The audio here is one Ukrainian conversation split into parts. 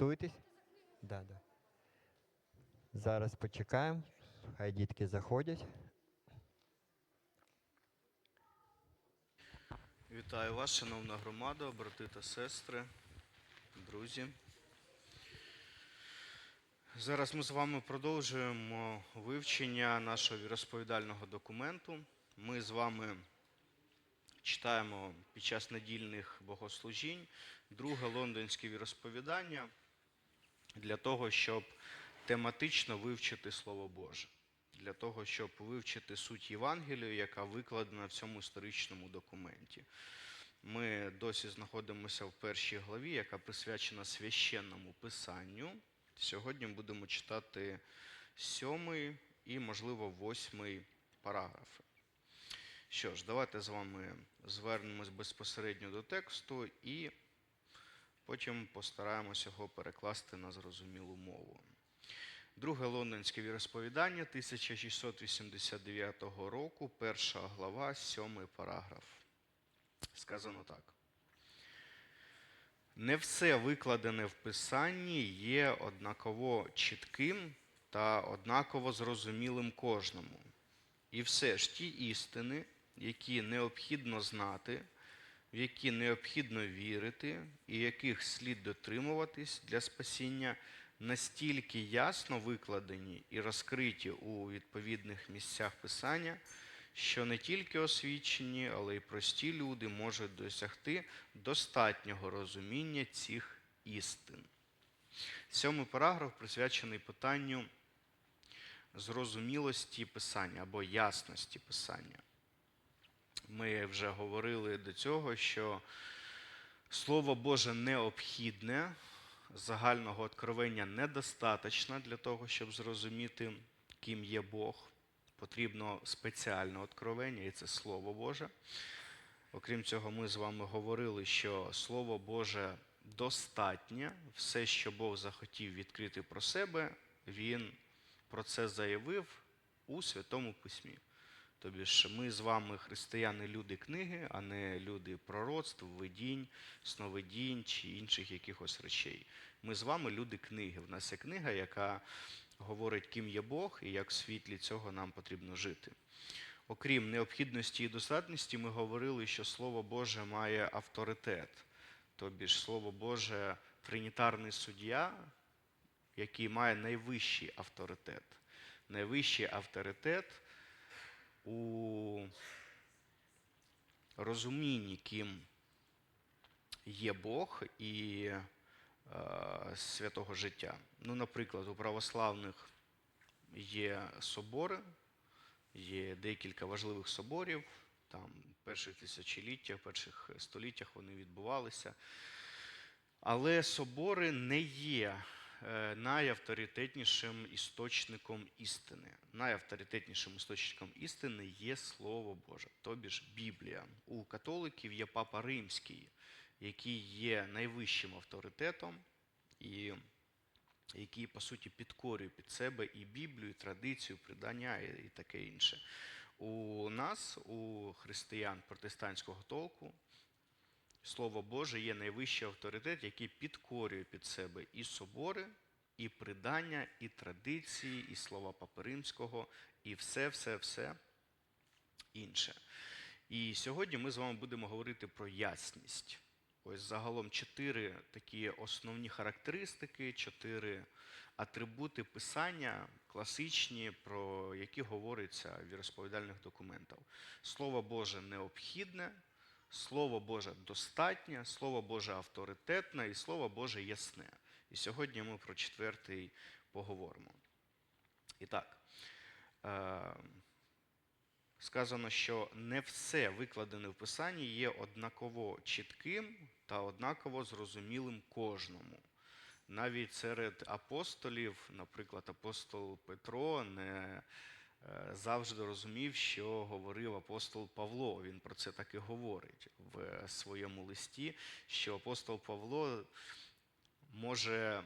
Готуєтесь? Да, да. Зараз почекаємо. Хай дітки заходять. Вітаю вас, шановна громада, брати та сестри, друзі. Зараз ми з вами продовжуємо вивчення нашого віросповідального документу. Ми з вами читаємо під час недільних богослужінь друге лондонське віросповідання для того, щоб тематично вивчити Слово Боже, для того, щоб вивчити суть Євангелію, яка викладена в цьому історичному документі. Ми досі знаходимося в першій главі, яка присвячена священному писанню. Сьогодні будемо читати сьомий і, можливо, восьмий параграфи. Що ж, давайте з вами звернемось безпосередньо до тексту і потім постараємося його перекласти на зрозумілу мову. Друге лондонське віросповідання 1689 року, перша глава, сьомий параграф. Сказано так. Не все викладене в Писанні є однаково чітким та однаково зрозумілим кожному. І все ж ті істини, які необхідно знати, в які необхідно вірити, і яких слід дотримуватись для спасіння, настільки ясно викладені і розкриті у відповідних місцях Писання, що не тільки освічені, але й прості люди можуть досягти достатнього розуміння цих істин. Сьомий параграф присвячений питанню зрозумілості писання або ясності писання. Ми вже говорили до цього, що Слово Боже необхідне, загального откровення недостатньо для того, щоб зрозуміти, ким є Бог. Потрібно спеціальне откровення, і це Слово Боже. Окрім цього, ми з вами говорили, що Слово Боже достатнє. Все, що Бог захотів відкрити про себе, Він про це заявив у Святому Письмі. Тобі ж ми з вами християни, люди книги, а не люди пророцтв, видінь, сновидінь чи інших якихось речей. Ми з вами люди книги. В нас є книга, яка говорить, ким є Бог і як в світлі цього нам потрібно жити. Окрім необхідності і достатності, ми говорили, що Слово Боже має авторитет. Тобі ж Слово Боже тринітарний суддя, який має найвищий авторитет. Найвищий авторитет у розумінні, ким є Бог і е, святого життя. Ну, наприклад, у православних є собори, є декілька важливих соборів, там перших тисячоліттях, перших століттях вони відбувалися. Але собори не є найавторитетнішим істочником істини. Найавторитетнішим істочником істини є Слово Боже, тобі ж Біблія. У католиків є Папа Римський, який є найвищим авторитетом і який, по суті, підкорює під себе і Біблію, і традицію, придання і таке інше. У нас, у християн протестантського толку, Слово Боже є найвищий авторитет, який підкорює під себе і собори, і придання, і традиції, і слова Папи Римського, і все, все, все інше. І сьогодні ми з вами будемо говорити про ясність. Ось загалом чотири такі основні характеристики, чотири атрибути писання класичні, про які говориться в віросповідальних документах. Слово Боже необхідне, Слово Боже достатнє, Слово Боже авторитетне і Слово Боже ясне. І сьогодні ми про четвертий поговоримо. І так, е, сказано, що не все викладене в Писанні є однаково чітким та однаково зрозумілим кожному. Навіть серед апостолів, наприклад, апостол Петро не завжди розумів, що говорив апостол Павло. Він про це так і говорить в своєму листі, що апостол Павло може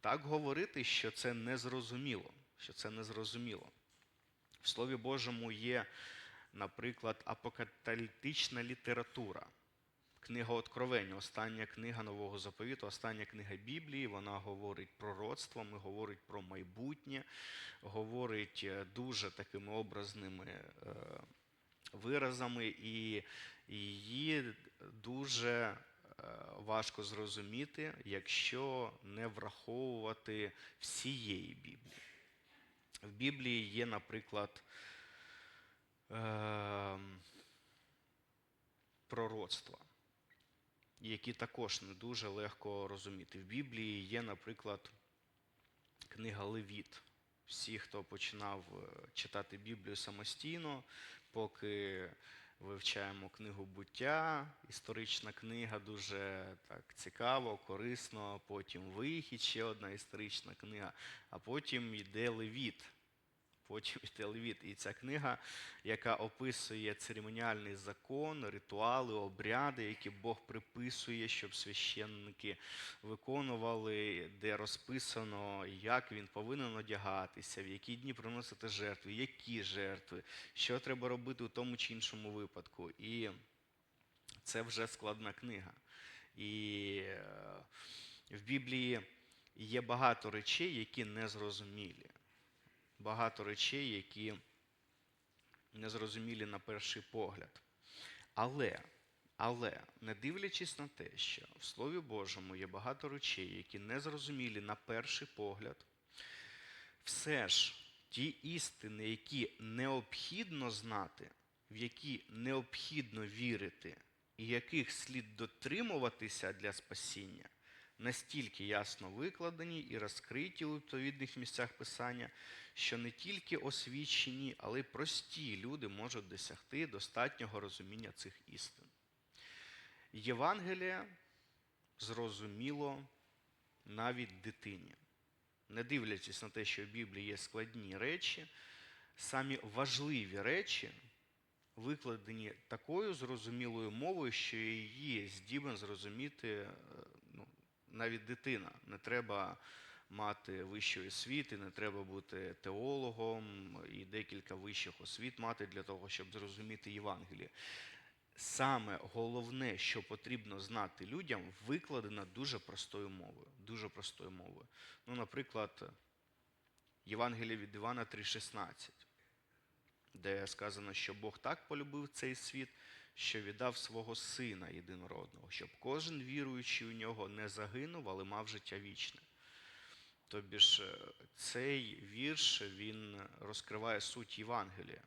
так говорити, що це незрозуміло. Що це незрозуміло. В Слові Божому є, наприклад, апокаталітична література. Книга Откровення, остання книга Нового заповіту, остання книга Біблії. Вона говорить пророцтвами, говорить про майбутнє, говорить е, дуже такими образними е, виразами, і її дуже е, важко зрозуміти, якщо не враховувати всієї Біблії. В Біблії є, наприклад, пророцтва, які також не дуже легко розуміти. В Біблії є, наприклад, книга Левіт. Всі, хто починав е, читати Біблію самостійно, поки вивчаємо книгу буття, історична книга дуже так цікаво, корисно. Потім вихід, ще одна історична книга, а потім йде Левіт. Потім йде Левіт. І ця книга, яка описує церемоніальний закон, ритуали, обряди, які Бог приписує, щоб священники виконували, де розписано, як він повинен одягатися, в які дні приносити жертви, які жертви, що треба робити у тому чи іншому випадку. І це вже складна книга. І е, в Біблії є багато речей, які незрозумілі. Багато речей, які незрозумілі на перший погляд. Але, але, не дивлячись на те, що в Слові Божому є багато речей, які незрозумілі на перший погляд, все ж ті істини, які необхідно знати, в які необхідно вірити, і яких слід дотримуватися для спасіння, настільки ясно викладені і розкриті у відповідних місцях Писання, що не тільки освічені, але й прості люди можуть досягти достатнього розуміння цих істин. Євангелія зрозуміло навіть дитині. Не дивлячись на те, що в Біблії є складні речі, самі важливі речі викладені такою зрозумілою мовою, що її здібен зрозуміти е, навіть дитина. Не треба мати вищої освіти, не треба бути теологом і декілька вищих освіт мати для того, щоб зрозуміти Євангеліє. Саме головне, що потрібно знати людям, викладено дуже простою мовою. Дуже простою мовою. Ну, наприклад, Євангеліє від Івана 3,16, де сказано, що Бог так полюбив цей світ, що віддав свого сина єдинородного, щоб кожен віруючий у нього не загинув, але мав життя вічне. Тобі ж е, цей вірш він розкриває суть Євангелія.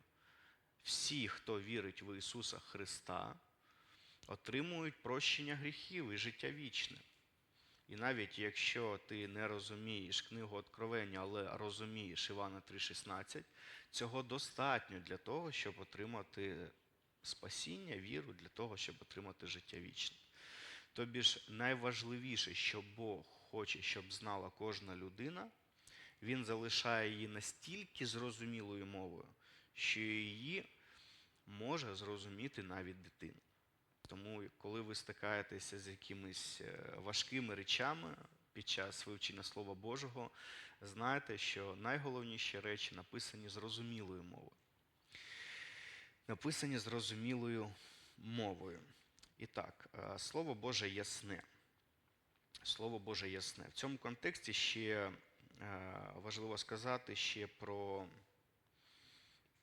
Всі, хто вірить в Ісуса Христа, отримують прощення гріхів і життя вічне. І навіть якщо ти не розумієш книгу Откровення, але розумієш Івана 3,16, цього достатньо для того, щоб отримати спасіння, віру, для того, щоб отримати життя вічне. Тобі ж найважливіше, що Бог хоче, щоб знала кожна людина, Він залишає її настільки зрозумілою мовою, що її може зрозуміти навіть дитина. Тому, коли ви стикаєтеся з якимись е, важкими речами під час вивчення Слова Божого, знайте, що найголовніші речі написані зрозумілою мовою. Написані зрозумілою мовою. І так, е, Слово Боже ясне. Слово Боже ясне. В цьому контексті ще е, важливо сказати ще про,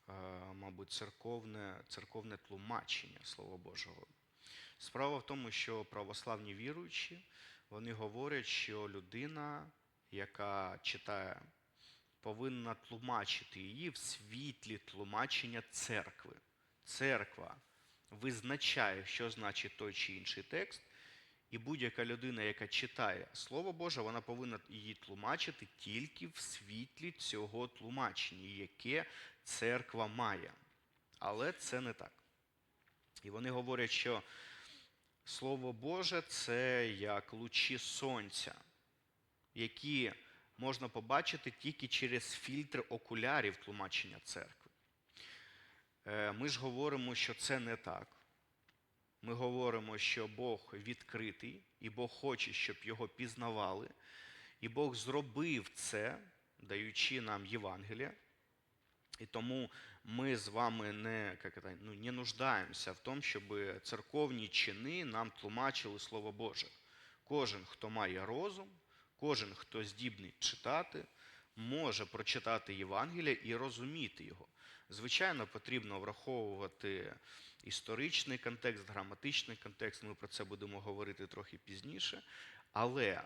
е, мабуть, церковне, церковне тлумачення Слова Божого. Справа в тому, що православні віруючі, вони говорять, що людина, яка читає, повинна тлумачити її в світлі тлумачення церкви. Церква визначає, що значить той чи інший текст, і будь-яка людина, яка читає Слово Боже, вона повинна її тлумачити тільки в світлі цього тлумачення, яке церква має. Але це не так. І вони говорять, що Слово Боже це як лучі сонця, які можна побачити тільки через фільтр окулярів тлумачення церкви. Е, Ми ж говоримо, що це не так. Ми говоримо, що Бог відкритий, і Бог хоче, щоб його пізнавали. І Бог зробив це, даючи нам Євангелія. І тому мы з вами не, как это, ну, не нуждаємося в тому, щоб церковні чини нам тлумачили Слово Боже. Кожен, хто має розум, кожен, хто здібний читати, може прочитати Євангеліє і розуміти його. Звичайно, потрібно враховувати історичний контекст, граматичний контекст. Ми про це будемо говорити трохи пізніше. Але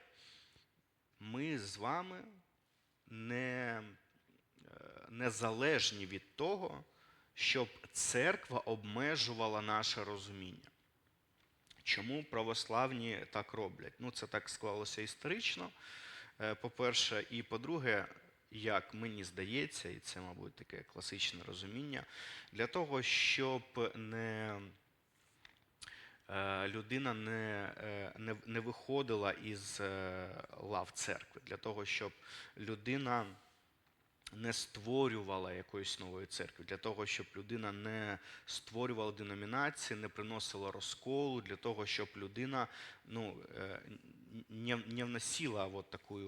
ми з вами не, е, незалежні від того, щоб церква обмежувала наше розуміння. Чому православні так роблять? Ну, це так склалося історично, по-перше, і по-друге, як мені здається, і це, мабуть, таке класичне розуміння, для того, щоб не, е, людина не, е, не, не виходила із е, лав церкви, для того, щоб людина не створювала якоїсь нової церкви, для того, щоб людина не створювала деномінації, не приносила розколу, для того, щоб людина ну, е, не, не вносила вот таку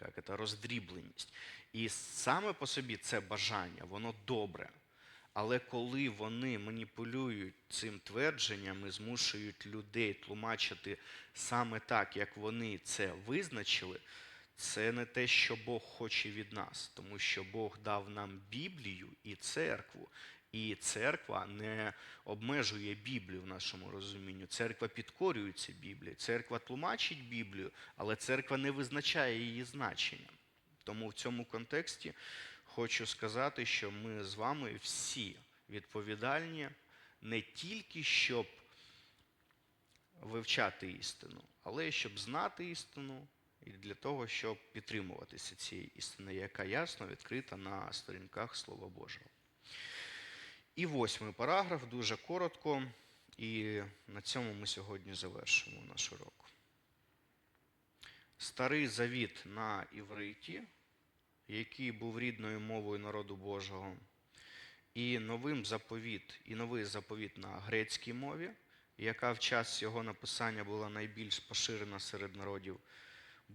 як это, роздрібленість. І саме по собі це бажання, воно добре. Але коли вони маніпулюють цим твердженням і змушують людей тлумачити саме так, як вони це визначили, це не те, що Бог хоче від нас, тому що Бог дав нам Біблію і церкву. І церква не обмежує Біблію в нашому розумінні. Церква підкорюється Біблії, церква тлумачить Біблію, але церква не визначає її значення. Тому в цьому контексті хочу сказати, що ми з вами всі відповідальні не тільки щоб вивчати істину, але й щоб знати істину, і для того, щоб підтримуватися цієї істини, яка ясно відкрита на сторінках Слова Божого. І восьмий параграф дуже коротко, і на цьому ми сьогодні завершимо наш урок. Старий завіт на івриті, який був рідною мовою народу Божого, і новим заповіт, і новий заповіт на грецькій мові, яка в час його написання була найбільш поширена серед народів,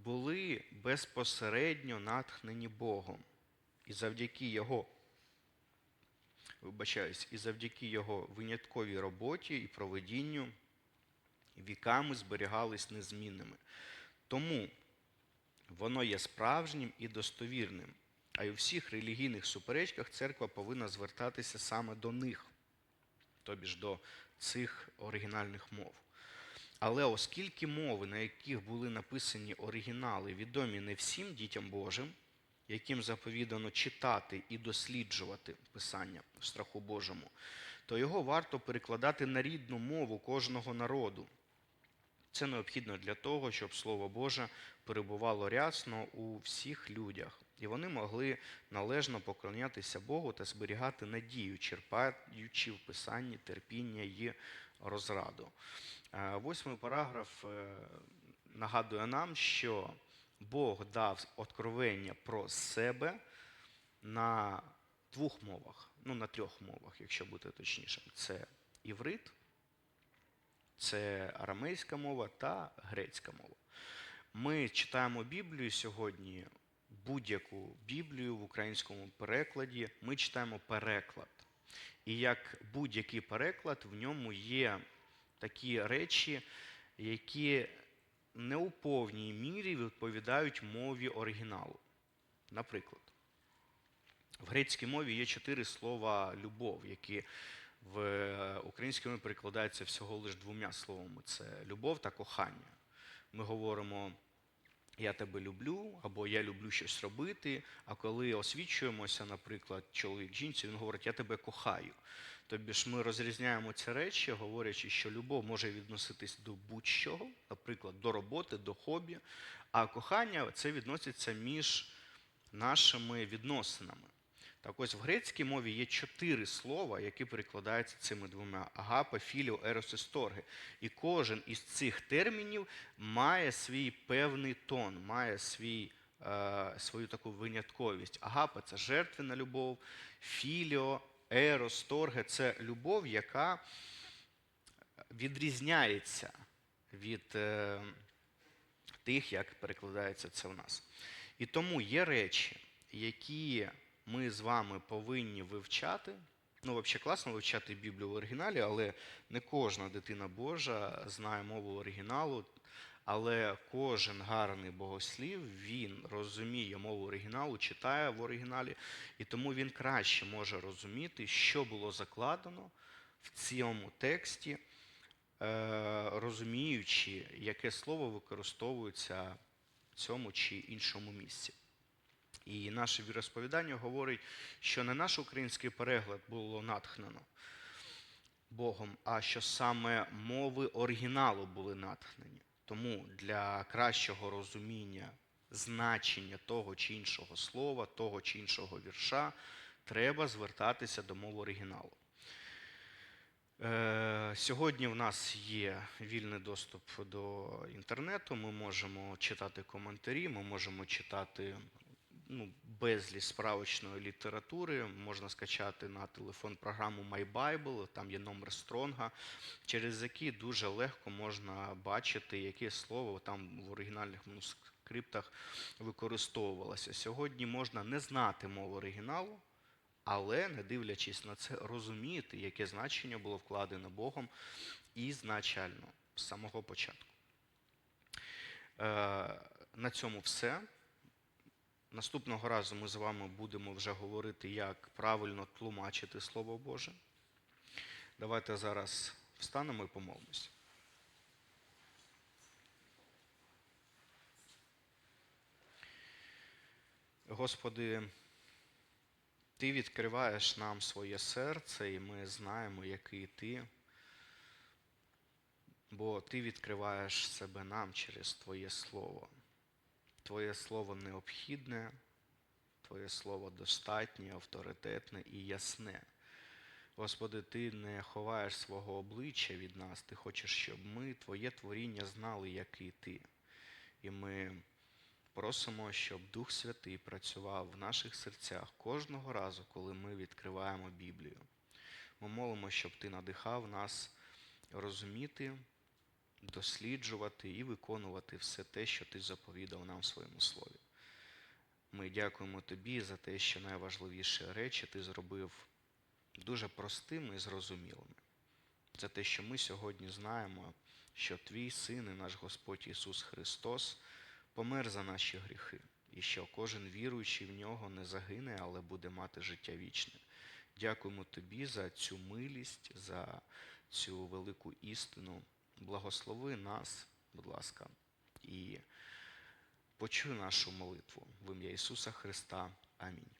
були безпосередньо натхнені Богом. І завдяки його вибачаюсь, і завдяки його винятковій роботі і проведінню віками зберігались незмінними. Тому воно є справжнім і достовірним. А й у всіх релігійних суперечках церква повинна звертатися саме до них, тобі ж до цих оригінальних мов. Але оскільки мови, на яких були написані оригінали, відомі не всім дітям Божим, яким заповідано читати і досліджувати Писання в страху Божому, то його варто перекладати на рідну мову кожного народу. Це необхідно для того, щоб Слово Боже перебувало рясно у всіх людях, і вони могли належно поклонятися Богу та зберігати надію, черпаючи в Писанні терпіння і розраду. Е, Восьмий параграф е, нагадує нам, що Бог дав откровення про себе на двох мовах, ну на трьох мовах, якщо бути точнішим. Це іврит, це арамейська мова та грецька мова. Ми читаємо Біблію сьогодні, будь-яку Біблію в українському перекладі, ми читаємо переклад. І як будь-який переклад, в ньому є такі речі, які не у повній мірі відповідають мові оригіналу. Наприклад, в грецькій мові є чотири слова любов, які в е, українській мові перекладаються всього лише двома словами: це любов та кохання. Ми говоримо я тебе люблю, або я люблю щось робити. А коли освічуємося, наприклад, чоловік жінці, він говорить, я тебе кохаю. Тобі ж ми розрізняємо ці речі, говорячи, що любов може відноситись до будь-чого, наприклад, до роботи, до хобі, а кохання це відноситься між нашими відносинами. Так ось в грецькій мові є чотири слова, які перекладаються цими двома: агапа, філіо, ерос і сторги. І кожен із цих термінів має свій певний тон, має свій, е, свою таку винятковість. Агапа це жертвена любов, філіо, ерос, торге це любов, яка відрізняється від е, тих, як перекладається це в нас. І тому є речі, які ми з вами повинні вивчати. Ну, взагалі класно вивчати Біблію в оригіналі, але не кожна дитина Божа знає мову оригіналу. Але кожен гарний богослів він розуміє мову оригіналу, читає в оригіналі, і тому він краще може розуміти, що було закладено в цьому тексті, е, розуміючи, яке слово використовується в цьому чи іншому місці. І наше віросповідання говорить, що не наш український переклад було натхнено Богом, а що саме мови оригіналу були натхнені. Тому для кращого розуміння значення того чи іншого слова, того чи іншого вірша, треба звертатися до мови оригіналу. Е, Сьогодні в нас є вільний доступ до інтернету. Ми можемо читати коментарі, ми можемо читати ну, безліч справочної літератури. Можна скачати на телефон програму My Bible, там є номер Стронга, через який дуже легко можна бачити, яке слово там в оригінальних манускриптах використовувалося. Сьогодні можна не знати мову оригіналу, але, не дивлячись на це, розуміти, яке значення було вкладено Богом ізначально, з самого початку. Е, на цьому все. Наступного разу ми з вами будемо вже говорити, як правильно тлумачити Слово Боже. Давайте зараз встанемо і помолимося. Господи, Ти відкриваєш нам своє серце, і ми знаємо, який ти. Бо Ти відкриваєш себе нам через Твоє Слово. Твоє Слово необхідне, Твоє Слово достатнє, авторитетне і ясне. Господи, Ти не ховаєш свого обличчя від нас, Ти хочеш, щоб ми, Твоє творіння, знали, який Ти. І ми просимо, щоб Дух Святий працював в наших серцях кожного разу, коли ми відкриваємо Біблію. Ми молимо, щоб Ти надихав нас розуміти, досліджувати і виконувати все те, що ти заповідав нам в своєму слові. Ми дякуємо тобі за те, що найважливіші речі ти зробив дуже простими і зрозумілими. За те, що ми сьогодні знаємо, що твій син і наш Господь Ісус Христос помер за наші гріхи, і що кожен віруючий в нього не загине, але буде мати життя вічне. Дякуємо тобі за цю милість, за цю велику істину. Благослови нас, будь ласка, і почуй нашу молитву в ім'я Ісуса Христа. Амінь.